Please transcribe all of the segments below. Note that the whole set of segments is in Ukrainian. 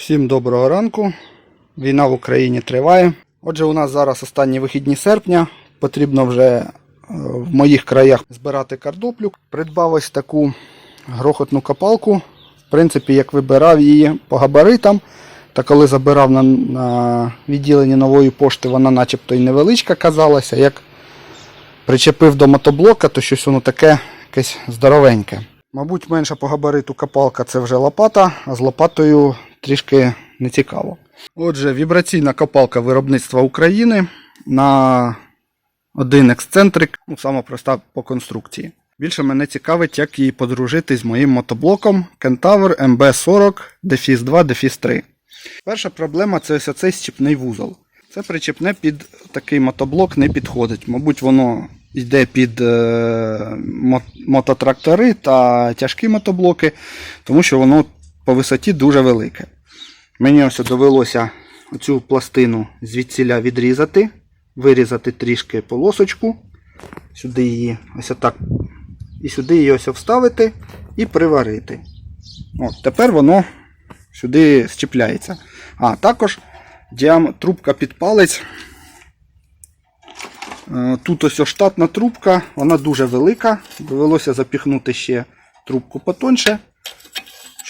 Всім доброго ранку. Війна в Україні триває. Отже, у нас зараз останні вихідні серпня. Потрібно вже е, в моїх краях збирати картоплю. Придбав ось таку грохотну копалку. В принципі, як вибирав її по габаритам. Та коли забирав на, на відділенні нової пошти, вона начебто і невеличка казалася. Як причепив до мотоблока, то щось воно таке якесь здоровеньке. Мабуть, менша по габариту копалка це вже лопата, а з лопатою трішки не цікаво. Отже, вібраційна копалка виробництва України на один ексцентрик, ну, сама проста по конструкції. Більше мене цікавить, як її подружити з моїм мотоблоком Kentaur MB40 Defis 2 Defis 3. Перша проблема це ось цей щіпний вузол. Це причепне під такий мотоблок не підходить. Мабуть, воно йде під е, мо- мототрактори та тяжкі мотоблоки, тому що воно по висоті дуже велике. Мені ось довелося цю пластину звідсіля відрізати, вирізати трішки полосочку, сюди її ось так, і сюди її ось вставити і приварити. От, тепер воно сюди щепляється. А також діам... трубка під палець. Е, Тут ось штатна трубка, вона дуже велика. Довелося запіхнути ще трубку потоньше,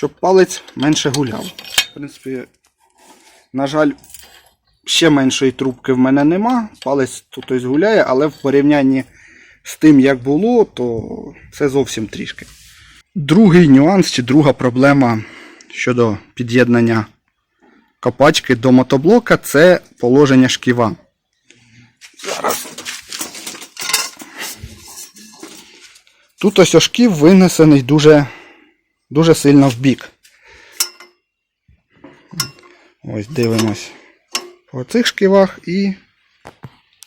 щоб палець менше гуляв. В принципі, на жаль, ще меншої трубки в мене нема. Палець тут ось гуляє, але в порівнянні з тим, як було, то це зовсім трішки. Другий нюанс чи друга проблема щодо під'єднання копачки до мотоблока це положення шківа. Зараз. Тут ось шків винесений дуже, дуже сильно в бік. Ось дивимось по цих шківах і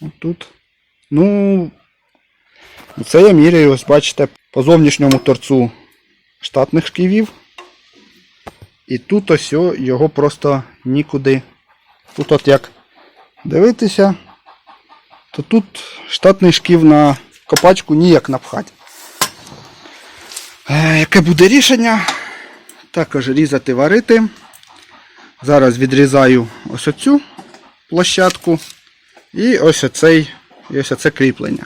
отут. Ну, це я міряю, ось бачите, по зовнішньому торцу штатних шківів. І тут ось його просто нікуди. Тут от як дивитися, то тут штатний шків на копачку ніяк напхати. Е, яке буде рішення? Також різати, варити. Зараз відрізаю ось оцю площадку і ось оцей, і ось оце кріплення.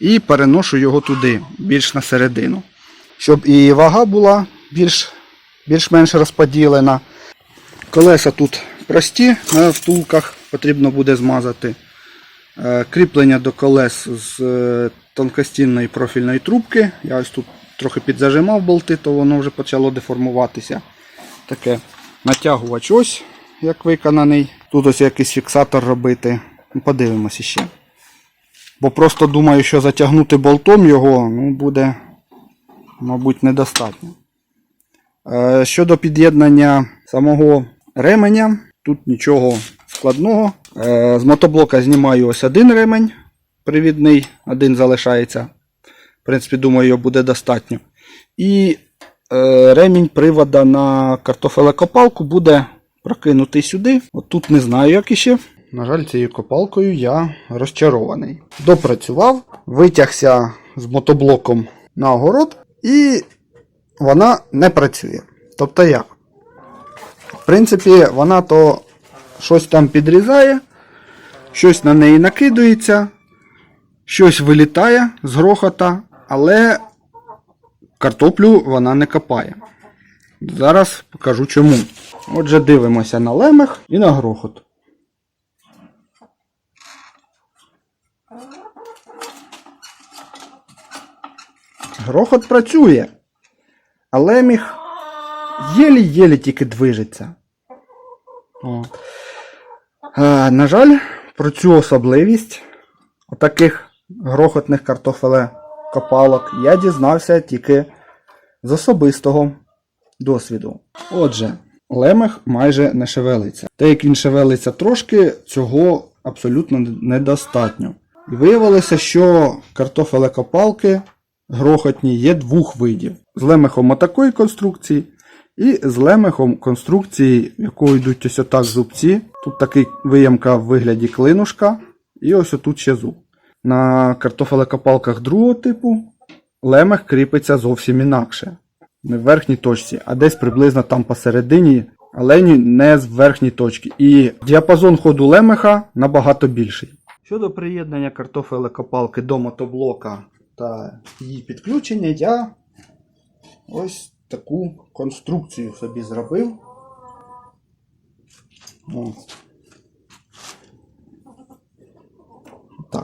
І переношу його туди, більш на середину. Щоб і вага була більш, більш-менш розподілена. Колеса тут прості на втулках, потрібно буде змазати. Е, Кріплення до колес з е, тонкостінної профільної трубки. Я ось тут трохи підзажимав болти, то воно вже почало деформуватися. Таке натягувач ось, як виконаний. Тут ось якийсь фіксатор робити. Ну, Подивимося ще. Бо просто думаю, що затягнути болтом його ну, буде, мабуть, недостатньо. Е, Щодо під'єднання самого ременя, тут нічого складного. Е, З мотоблока знімаю ось один ремень привідний, один залишається. В принципі, думаю, його буде достатньо. І е, ремінь привода на картофелекопалку буде прокинутий сюди. От тут не знаю, як іще. На жаль, цією копалкою я розчарований. Допрацював, витягся з мотоблоком на огород, і вона не працює. Тобто як? В принципі, вона то щось там підрізає, щось на неї накидується, щось вилітає з грохота, але картоплю вона не копає. Зараз покажу чому. Отже, дивимося на лемех і на грохот. Грохот працює, а леміх єлі-єлі тільки движеться. О. Е, на жаль, про цю особливість отаких грохотних картофеле-копалок я дізнався тільки з особистого досвіду. Отже, лемех майже не шевелиться. Те, як він шевелиться трошки, цього абсолютно недостатньо. І виявилося, що картофелекопалки грохотні є двох видів: з лемехом отакої конструкції і з лемехом конструкції, в якої йдуть ось отак зубці. Тут такий виямка в вигляді клинушка, і ось отут ще зуб. На картофелекопалках другого типу лемех кріпиться зовсім інакше. Не в верхній точці, а десь приблизно там посередині але не з верхньої точки. І діапазон ходу лемеха набагато більший. Щодо приєднання картофелекопалки до мотоблока та її підключення, я ось таку конструкцію собі зробив. О.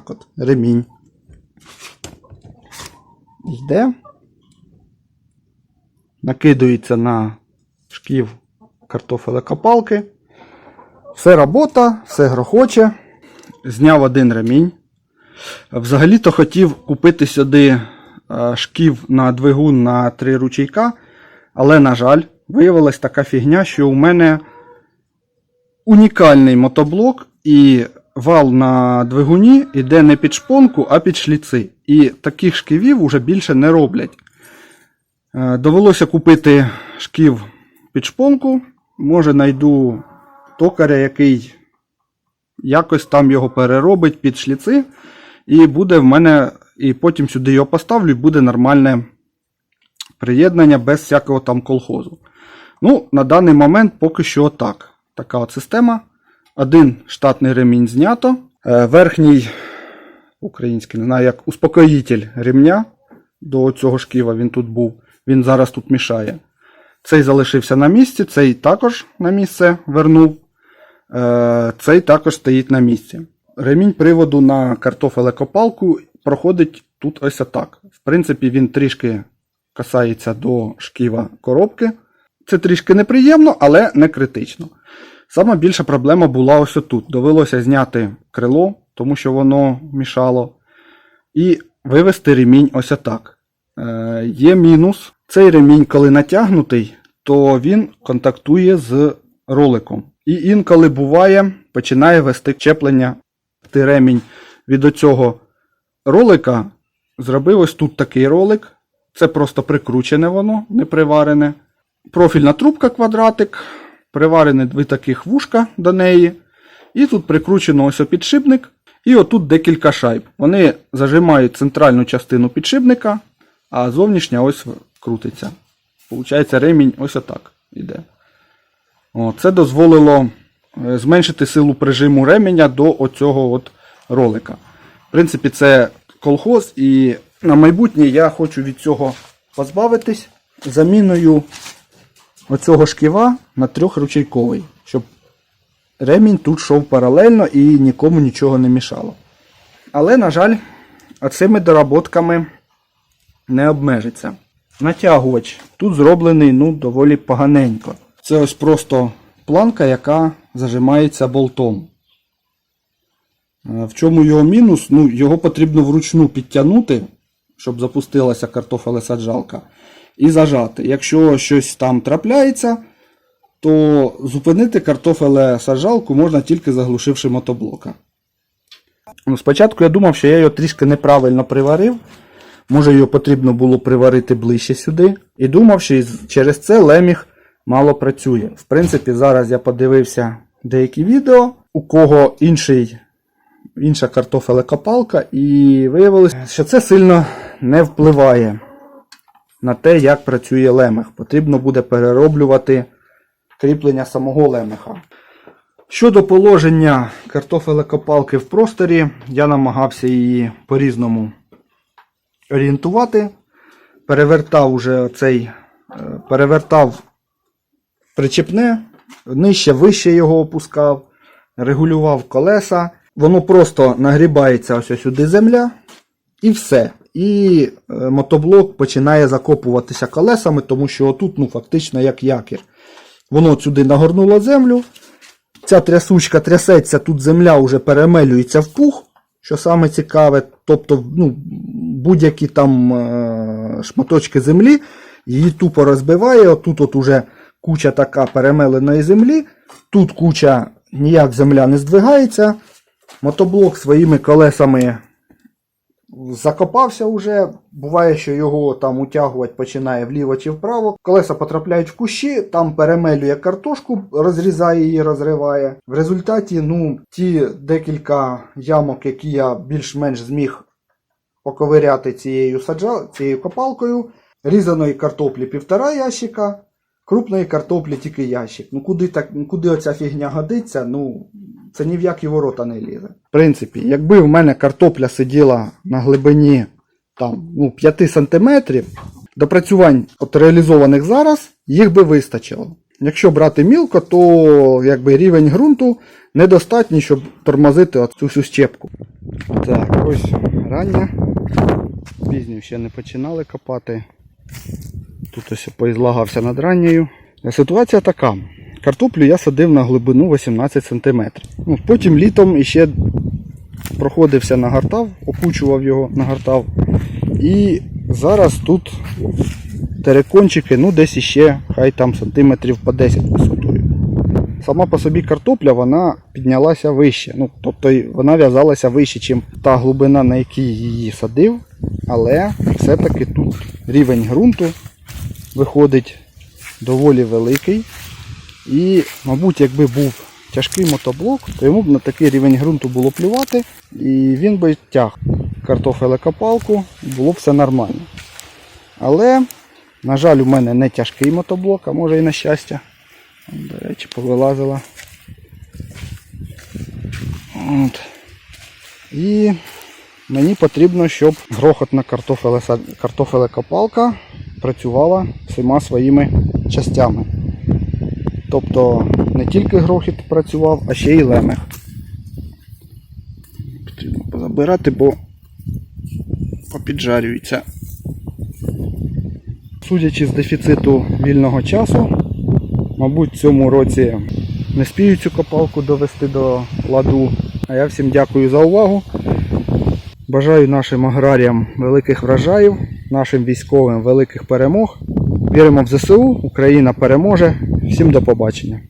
Так от, ремінь. Йде. Накидується на шків картофелекопалки. Все робота, все грохоче. Зняв один ремінь. Взагалі-то хотів купити сюди е, шків на двигун на три ручейка, але, на жаль, виявилась така фігня, що у мене унікальний мотоблок і вал на двигуні йде не під шпонку, а під шліци. І таких шківів уже більше не роблять. Е, Довелося купити шків під шпонку. Може, знайду токаря, який якось там його переробить під шліци. І буде в мене, і потім сюди його поставлю, і буде нормальне приєднання без всякого там колхозу. Ну, на даний момент поки що так. Така от система. Один штатний ремінь знято. Е, Верхній, український, не знаю, як успокоїтель ремня до цього шківа він тут був. Він зараз тут мішає. Цей залишився на місці, цей також на місце вернув. Е, Цей також стоїть на місці. Ремінь приводу на картофелекопалку проходить тут ось отак. В принципі, він трішки касається до шківа коробки. Це трішки неприємно, але не критично. Сама більша проблема була ось тут. Довелося зняти крило, тому що воно мішало. І вивести ремінь ось отак. Е, є мінус. Цей ремінь, коли натягнутий, то він контактує з роликом. І інколи буває, починає вести чеплення ти ремінь від оцього ролика. Зробив ось тут такий ролик. Це просто прикручене воно, не приварене. Профільна трубка квадратик, приварене дві таких вушка до неї. І тут прикручено ось підшипник. І отут декілька шайб. Вони зажимають центральну частину підшипника, а зовнішня ось крутиться. Получається, ремінь ось отак іде. О, це дозволило е, зменшити силу прижиму ременя до оцього от ролика. В принципі, це колхоз, і на майбутнє я хочу від цього позбавитись заміною оцього шківа на трьохручейковий, щоб ремінь тут йшов паралельно і нікому нічого не мішало. Але, на жаль, цими доработками не обмежиться. Натягувач тут зроблений ну, доволі поганенько. Це ось просто планка, яка зажимається болтом. Е, В чому його мінус? Ну, його потрібно вручну підтягнути, щоб запустилася картофелесаджалка, і зажати. Якщо щось там трапляється, то зупинити картофелесаджалку можна тільки заглушивши мотоблока. Ну, спочатку я думав, що я його трішки неправильно приварив. Може його потрібно було приварити ближче сюди. І думав, що через це леміг мало працює. В принципі, зараз я подивився деякі відео, у кого інший, інша картофелекопалка, і виявилося, що це сильно не впливає на те, як працює лемех. Потрібно буде перероблювати кріплення самого лемеха. Щодо положення картофелекопалки в просторі, я намагався її по-різному орієнтувати. Перевертав уже цей, е, перевертав причепне, нижче, вище його опускав, регулював колеса. Воно просто нагрібається ось сюди земля і все. І е, мотоблок починає закопуватися колесами, тому що отут ну, фактично як якір. Воно сюди нагорнуло землю. Ця трясучка трясеться, тут земля вже перемелюється в пух, що саме цікаве. Тобто ну, будь-які там е, шматочки землі її тупо розбиває. Отут от уже куча така перемеленої землі. Тут куча ніяк земля не здвигається. Мотоблок своїми колесами закопався вже. Буває, що його там утягувати починає вліво чи вправо. Колеса потрапляють в кущі, там перемелює картошку, розрізає її, розриває. В результаті, ну, ті декілька ямок, які я більш-менш зміг поковиряти цією саджа... цією копалкою, різаної картоплі півтора ящика, крупної картоплі тільки ящик. Ну куди так, ну, куди оця фігня годиться, ну це ні в які ворота не лізе. В принципі, якби в мене картопля сиділа на глибині там, ну, 5 сантиметрів, допрацювань от реалізованих зараз, їх би вистачило. Якщо брати мілко, то якби рівень ґрунту недостатній, щоб тормозити цю всю щепку. Так, ось рання. Пізню ще не починали копати. Тут ось поізлагався над ранньою. Ситуація така. Картоплю я садив на глибину 18 см. Ну, потім літом іще проходився нагортав, опучував його, нагортав. І зараз тут терекончики, ну десь іще, хай там сантиметрів по 10 висотою. Сама по собі картопля вона піднялася вище. Ну, тобто вона в'язалася вище, ніж та глибина, на якій її садив. Але все-таки тут рівень ґрунту виходить доволі великий. І, мабуть, якби був тяжкий мотоблок, то йому б на такий рівень ґрунту було плювати, і він би тяг картофелекопалку, було б все нормально. Але, на жаль, у мене не тяжкий мотоблок, а може і на щастя. До речі, повилазила. От. І мені потрібно, щоб грохотна картофелекопалка працювала всіма своїми частями. Тобто не тільки грохіт працював, а ще й лемех. Потрібно позабирати, бо попіджарюється. Судячи з дефіциту вільного часу, мабуть, в цьому році не спію цю копалку довести до ладу. А я всім дякую за увагу. Бажаю нашим аграріям великих врожаїв, нашим військовим великих перемог. Віримо в ЗСУ, Україна переможе. Всім до побачення.